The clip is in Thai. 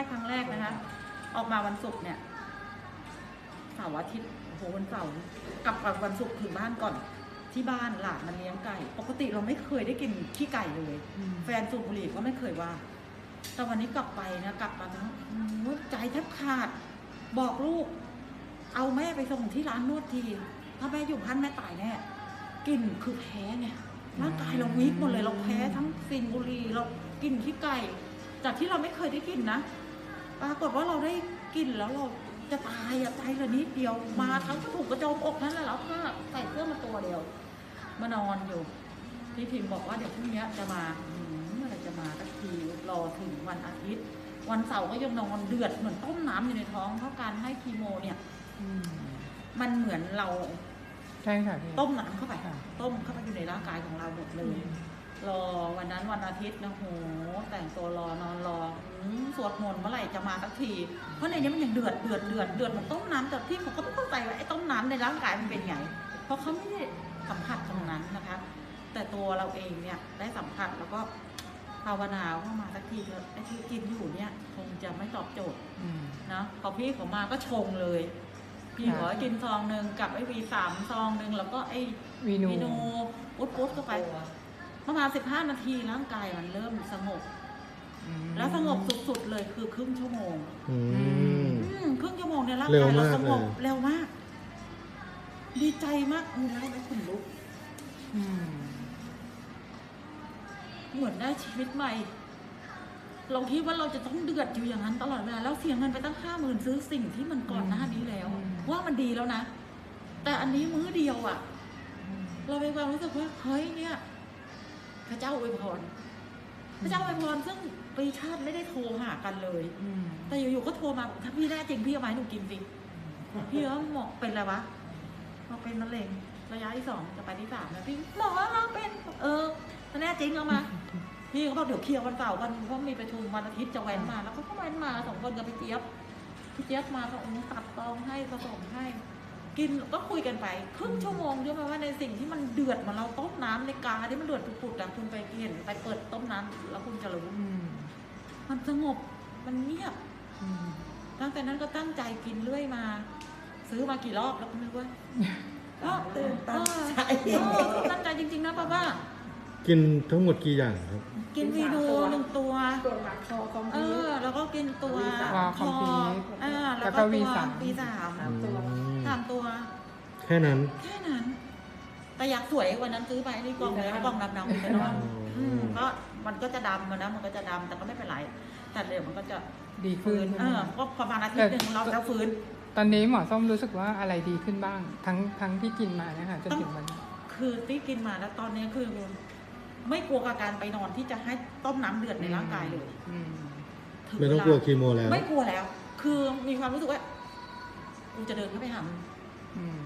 ให้ครั้งแรกนะคะ ออกมาวันศุกร์เนี่ยเสาร์อาทิตย์โอ้โหวันเสาร์กลับกับวันศุกร์ถึงบ้านก่อน ที่บ้านหลานมันเลี้ยงไก่ ปกติเราไม่เคยได้กินขี้ไก่เลย แฟนสูบบุหรี่ก็ไม่เคยว่า แต่วันนี้กลับไปนะกลับมาทั้งโอ้โหใจแทบขาด บอกลูก เอาแม่ไปส่งที่ร้านนวดที ถ้าแม่อยู่พันแม่ตายแน่กลิ่นคือแพ้ไงร่างกายเราวิกหมดเลยเราแพ้ทั้งฟินบุหรี่เรากินขี้ไก่จากที่เราไม่เคยได้กินนะ ปรากฏว่าเราได้กินแล้วเราจะตายอะตายละนิดเดียว มาทั้งกระถูกกระโจมอกนั่นแหละแล้วก็ใส่เสื้อมาตัวเดียวมานอนอยู่ พี่พิมพ์บอกว่าเดี๋ยวพรุ่งนี้จะมาอืมเมื่อไหรจะมาสักทีรอถึงวันอาทิตย์ วันเสาร์ก็ยังนอนเดือดเหมือนต้มน้ำอยู่ในท้องเพราะการให้คีโมเนี่ยมันเหมือนเราใช่ค่ะพี่ต้มน้ำเข้าไปค่ะต้มเข้าไปอยู่ในร่างกายของเราหมดเลย รอวันนั้นวันอาทิตย์นะโหแต่งตัวรอนอนรออืมสวดมนต์เมื่อไหร่จะมาสักที เพราะในนี้มันยังเดือดเดือดเดือดเดือดเหมือนต้มน้ำแต่พี่เขาก็ไม่เข้าใจว่าไอ้ต้มน้ำในร่างกายมันเป็นไง เพราะเขาไม่ได้สัมผัสตรงนั้นนะคะ แต่ตัวเราเองเนี่ยได้สัมผัสแล้วก็ภาวนาว่ามาสักทีเถอะไอ้ที่กินอยู่เนี่ยคงจะไม่ตอบโจทย์อืมนะพอพี่เขามาก็ชงเลยพี่ค่ะขอให้กินซองหนึ่งกับไอ้วีสามซองหนึ่งแล้วก็ไอ้วีนูวีนูอุดอุดเข้าไป ประมาณสิบห้านาทีร่างกายมันเริ่มสงบอืมแล้วสงบสุดๆเลยคือครึ่งชั่วโมงอืม อืมครึ่งชั่วโมงเนี่ยร่างเร็กาวยเรามากสงบเลย เร็วมาก ดีใจมากอือแล้วได้ขนลุก อืมเหมือนได้ชีวิตใหม่ เราคิดว่าเราจะต้องเดือดอยู่อย่างนั้นตลอดเวลาแล้วเสียเงินไปตั้งห้าหมื่นซื้อสิ่งที่มันก่อนหน้านี้แล้ว ว่ามันดีแล้วนะ แต่อันนี้มื้อเดียวอะ่ะ เรามีความรู้สึกว่าเฮ้ยเนี่ย พระเจ้าอวยพร พระเจ้าอวยพรซึ่งปีชาติไม่ได้โทรหากันเลยแต่อยู่ๆก็โทรมาบอกถ้าพี่แน่จริงพี่เอามาให้หนูกินสิพี่ก็หมอกเป็นอะไรวะบอกเป็นมะเร็งระยะที่สองจะไปที่สามแล้วพี่หมอเราเป็นเออแน่จริงเอามาพี่เขาบอกเดี๋ยวเคลียร์วันเสาร์วันเพราะมีประชุมวันอาทิตย์จะแว้นมา แล้วเขาก็แว้นมาสองคนกับพี่เจี๊ยบพี่เจี๊ยบมาก็โอ้ตัดตองให้ผสมให้ กินก็คุยกันไป ครึ่งชั่วโมงเชื่อไหมว่าในสิ่งที่มันเดือดเหมาเราต้มน้ำในกาที่มันเดือดปุดๆอะคุณไปเห็นไปเปิดต้มน้ำแล้วคุณจะรู้อืมมันสงบมันเงียบอืมตั้งแต่นั้นก็ตั้งใจกินเรื่อยมา ซื้อมากี่รอบแล้วก็ไม่รู้ว่าก็ตื่นตั้งใจเออตั้งใจจริง ๆ นะป้าว่า กินทั้งหมดกี่อย่างครับ กินวีดูหนึ่งตัวตัวหลักคอคอมเอพิวอ แล้วก็กินตัววาคอมพีทอ่าแล้แล้ววก็ก็วีตัวสามวีสามสามตัวสามตัว แค่นั้น แค่นั้น แต่อยากสวยวันนั้นซื้อไปนี่กล่องเลยกล่องดำๆเลยนะอืมมก็มันก็จะดำอะนะมันก็จะดำแต่ก็ไม่เป็นไร แต่เดี๋ยวมันก็จะดีขึ้ฟื้นนใช่เอไหมอก็ประมาณอาทิตย์หนึ่งเราจะฟื้น ตอนนี้หมอส้มรู้สึกว่าอะไรดีขึ้นบ้าง ทั้งทั้งที่กินมาเนี่ยค่ะจนถึงวันนี้คือที่กินมาแล้วตอนนี้คือไม่กลัวกับการไปนอนที่จะให้ต้มน้ำเดือดในร่างกายเลย อืมถึไม่ต้องเวกลัวลาคีโมแล้ว ไม่กลัวแล้ว คือมีความรู้สึกว่ากูจะเดินเข้าไปหามึง อืม